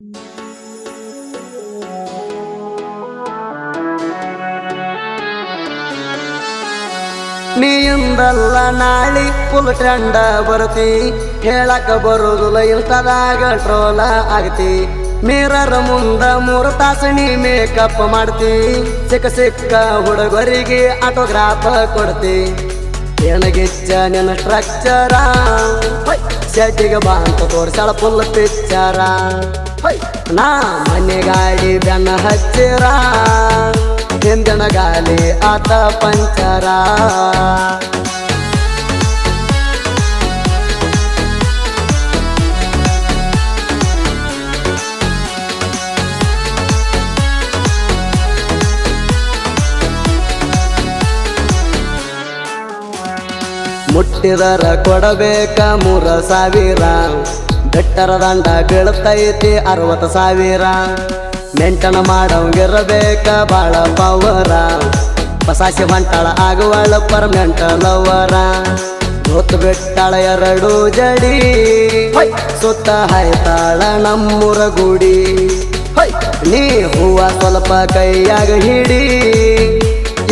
ನೀಯಿಂದಲ್ಲ ನಾಳಿ ಫುಲ್ ಟ್ರೆಂಡ ಬರ್ತಿ ಹೇಳಕ ಬರುದಿಲ್ಲ ಇಲ್ತದಾಗ ಟ್ರೋಲ ಆಗ್ತಿ. ಮಿರರ್ ಮುಂದ ಮೂರು ತಾಸಣಿ ಮೇಕಪ್ ಮಾಡ್ತಿ. ಸಿಕ್ಕ ಸಿಕ್ಕ ಹುಡುಗರಿಗೆ ಆಟೋಗ್ರಾಫ್ ಕೊಡ್ತಿ. ಏನಗಿಚ್ಚ ನಿನ್ನ ಸ್ಟ್ರಕ್ಚರ ಶೆಟ್ಟಿಗೆ ಬಾ ಅಂತ ತೋರ್ಸಾಳ ಫುಲ್ ನಾ ಮನೆ ಗಾಡಿ ಬೆನ್ನ ಹಚ್ಚಿರ ಹಿಂದಿನ ಗಾಲಿ ಆತ ಪಂಚರ. ಮುಟ್ಟಿದರ ಕೊಡಬೇಕ ಮೂರ ಸಾವಿರ. ಬೆಟ್ಟರ ದಂಡ ಬೀಳ್ತೈತಿ ಅರವತ್ತು ಸಾವಿರ. ಮೆಂಟನ ಮಾಡಂಗಿರಬೇಕ ಬಾಳ ಪವರ ಪಸಾಸಿ ಬಂಟಾಳ ಆಗುವಳ ಪರ ಲವರ ಗೊತ್ತು ಬಿಟ್ಟಾಳ ಎರಡು ಜಡಿ. ಸುತ್ತ ಹಾಯ್ತಾಳ ನಮ್ಮೂರ ಗುಡಿ. ನೀ ಹೂವ ಸ್ವಲ್ಪ ಕೈಯಾಗ ಹಿಡಿ.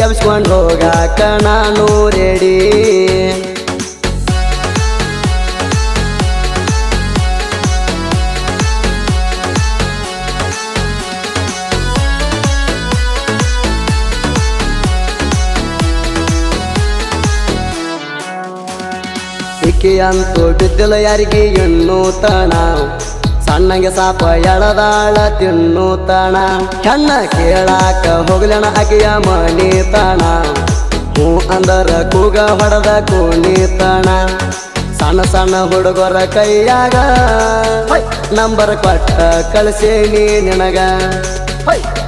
ಎಬ್ಸ್ಕೊಂಡು ಹೋಗಾಕ ನಾನು ರೆಡಿ ಇಕ್ಕಿ ಅಂತೂ ಯಾರಿಗೆ ಎಣ್ಣು ತಣ ಸಣ್ಣಗೆ ಸಾಪ ಎಳದಾಳ ತಿನ್ನು ತಣ ಕೇಳಾಕ ಹೋಗ್ಲಣ ಆಕೆಯ ಮನಿ ತಣ ಹೂ ಅಂದರ ಕೂಗ ಹೊಡೆದ ಕೂನಿ ಸಣ್ಣ ಸಣ್ಣ ಹುಡುಗರ ಕೈಯಾಗ ನಂಬರ್ ಕೊಟ್ಟ ಕಳಿಸೇನಿ ನಿನಗ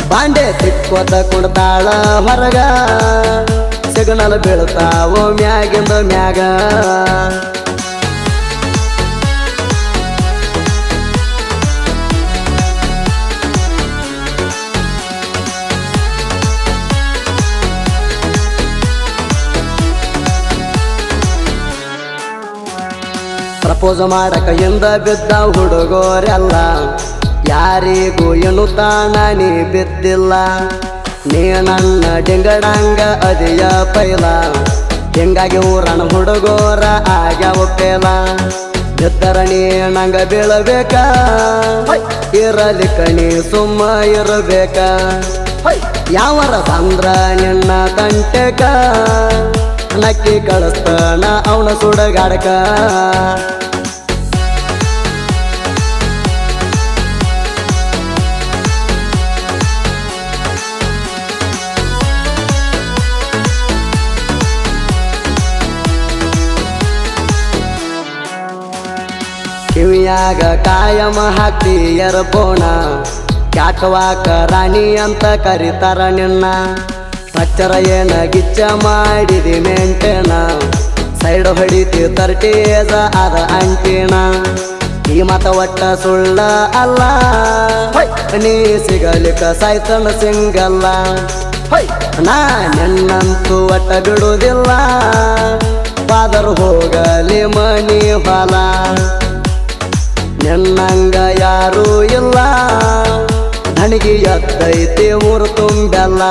ಬಾಂಡೆ ತಿಕ್ಕೋತ ಕುಡ್ತಾಳ ಹೊರಗ ಸಿಗ್ನಲ್ ಬೀಳ್ತಾವೋ ಮ್ಯಾಗಿಂದ ಮ್ಯಾಗ ಪ್ರಪೋಸ್ ಮಾಡಕ ಎಂದ ಬಿದ್ದ ಹುಡುಗೋರೆಲ್ಲ ಯಾರಿಗೂ ಏನು ತಾಣ ನೀ ಬಿದ್ದಿಲ್ಲ. ನೀ ನನ್ನ ಡಿಂಗಡಂಗ ಅದಿಯ ಪೈಲ ಹಿಂಗಾಗಿ ಊರಣ ಹುಡುಗೋರ ಆಗ್ಯಾವ ಪೇಲ ಬಿದ್ದರ ನೀ ನಂಗ ಬೀಳಬೇಕ? ಇರಲಿ ಕಣಿ ಸುಮ್ಮ ಇರಬೇಕ? ಯಾವರ ಬಂದ್ರ ನಿನ್ನ ತಂಟೆಕ ನಕ್ಕಿ ಕಳಿಸ್ತಾನ ಅವನ ಸುಡಗಾಡಕ. ಕಿವಿಯಾಗ ಕಾಯಮ ಹಾಕಿ ಎರಪೋಣ ಕ್ಯಾಕವಾಕ ರಾಣಿ ಅಂತ ಕರಿತಾರ ನಿನ್ನ. ಹಚ್ಚರ ಏನ ಗಿಚ್ಚ ಮಾಡಿದಿ ಮೆಂಟೇನ? ಸೈಡ್ ಹೊಡಿತಿ ತರ್ಟೇಜ ಅದ ಅಂಟಿನ? ಈ ಮತ ಒಟ್ಟ ಸುಳ್ಳ ಅಲ್ಲ? ನೀ ಸಿಗಲಿಕ ಸಾಯ್ತನ ಸಿಂಗಲ್ಲ? ನಾ ನಿನ್ನಂತೂ ಒಟ್ಟ ಬಿಡುವುದಿಲ್ಲ ಪಾದರು ಹೋಗಲಿ ಮನಿ ಹೊಲ. ನಿನ್ನಂಗ ಯಾರೂ ಇಲ್ಲ. ನನಗೆ ಎತ್ತೈತೆ ಊರು ತುಂಬೆಲ್ಲ.